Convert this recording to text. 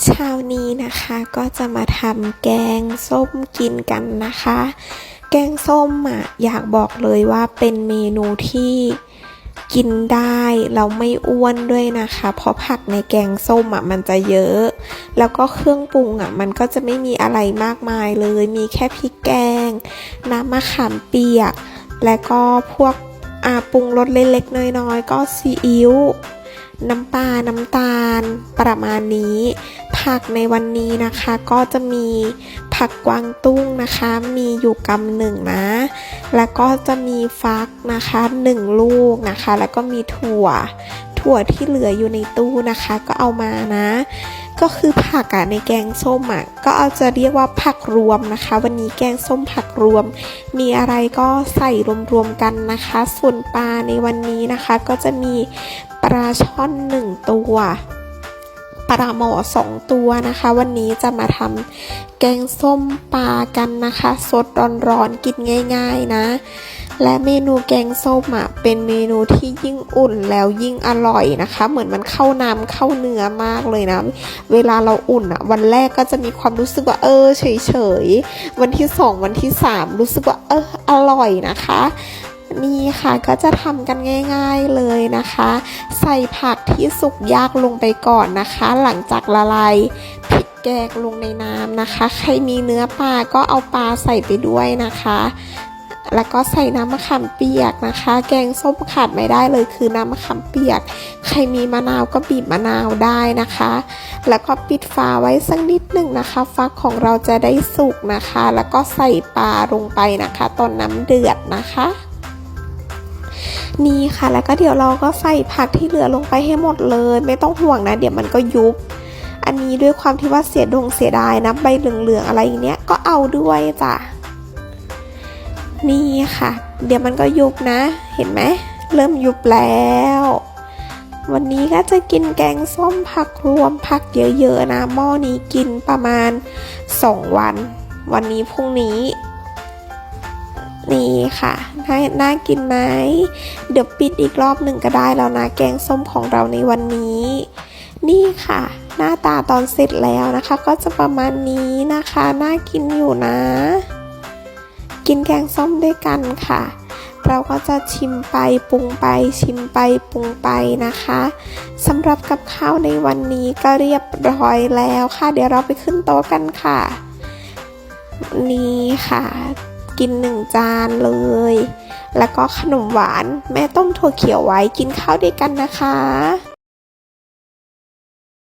เช้านี้นะคะก็จะมาทำแกงส้มกินกันนะคะ แกงส้มอะอยากบอกเลยว่าเป็นเมนูที่กินได้เราไม่อ้วนด้วยนะคะ เพราะผักในแกงส้มอะมันจะเยอะ แล้วก็เครื่องปรุงอะมันก็จะไม่มีอะไรมากมายเลย มีแค่พริกแกง น้ำมะขามเปียก และก็พวกอาปรุงรสเล็กๆน้อยๆก็ซีอิ๊วน้ำปลา น้ำตาล ประมาณนี้ ผักในวันนี้นะคะก็จะมีผักกวางตุ้งนะคะ มีอยู่กำหนึ่งนะ แล้วก็จะมีฟักนะคะหนึ่งลูกนะคะ แล้วก็มีถั่ว ถั่วที่เหลืออยู่ในตู้นะคะก็เอามานะ ก็คือผักอะในแกงส้มอะก็เอาจะเรียกว่าผักรวมนะคะ วันนี้แกงส้มผักรวม มีอะไรก็ใส่รวมๆกันนะคะ ส่วนปลาในวันนี้นะคะ ก็จะมีปลาช่อนหนึ่งตัว ปลาหมอสองตัวนะคะ วันนี้จะมาทำแกงส้มปลากันนะคะสดร้อนๆกินง่าย ๆนะ และเมนูแกงส้มอะเป็นเมนูที่ยิ่งอุ่นแล้วยิ่งอร่อยนะคะ เหมือนมันเข้าน้ำเข้าเนื้อมากเลยนะ เวลาเราอุ่นอะ วันแรกก็จะมีความรู้สึกว่าเออเฉยๆวันที่สองวันที่สามรู้สึกว่าเอออร่อยนะคะ นี่ค่ะก็จะทำกันง่าย ๆเลยนะคะ ใส่ผักที่สุกยากลงไปก่อนนะคะ หลังจากละลายพริกแกงลงในน้ำนะคะ ใครมีเนื้อปลาก็เอาปลาใส่ไปด้วยนะคะ แล้วก็ใส่น้ำมะขามเปียกนะคะ แกงส้มขาดไม่ได้เลยคือน้ำมะขามเปียก ใครมีมะนาวก็บีบมะนาวได้นะคะ แล้วก็ปิดฝาไว้สักนิดหนึ่งนะคะ ฟักของเราจะได้สุกนะคะ แล้วก็ใส่ปลาลงไปนะคะ ตอนน้ำเดือดนะคะ นี่ค่ะ แล้วก็เดี๋ยวเราก็ใส่ผักที่เหลือลงไปให้หมดเลย ไม่ต้องห่วงนะ เดี๋ยวมันก็ยุบ อันนี้ด้วยความที่ว่าเสียดงเสียดายนะใบเหลืองๆอะไรอย่างเนี้ยก็เอาด้วยจ้ะนี่ค่ะ เดี๋ยวมันก็ยุบนะ เห็นไหมเริ่มยุบแล้ว วันนี้ก็จะกินแกงส้มผักรวมผักเยอะๆนะหม้อนี้กินประมาณ 2 วัน วันนี้พรุ่งนี้ นี่ค่ะน่าน่ากินไหมเดี๋ยวปิดอีกรอบหนึ่งก็ได้แล้วนะแกงส้มของเราในวันนี้ นี่ค่ะ หน้าตาตอนเสร็จแล้วนะคะ ก็จะประมาณนี้นะคะน่ากินอยู่นะ กินแกงส้มด้วยกันค่ะ เราก็จะชิมไปปรุงไป ชิมไปปรุงไปนะคะสำหรับกับข้าวในวันนี้ก็เรียบร้อยแล้วค่ะ เดี๋ยวเราไปขึ้นโต๊ะกันค่ะ นี่ค่ะ กินหนึ่งจานเลย แล้วก็ขนมหวาน แม่ต้มถั่วเขียวไว้กินข้าวด้วยกันนะคะ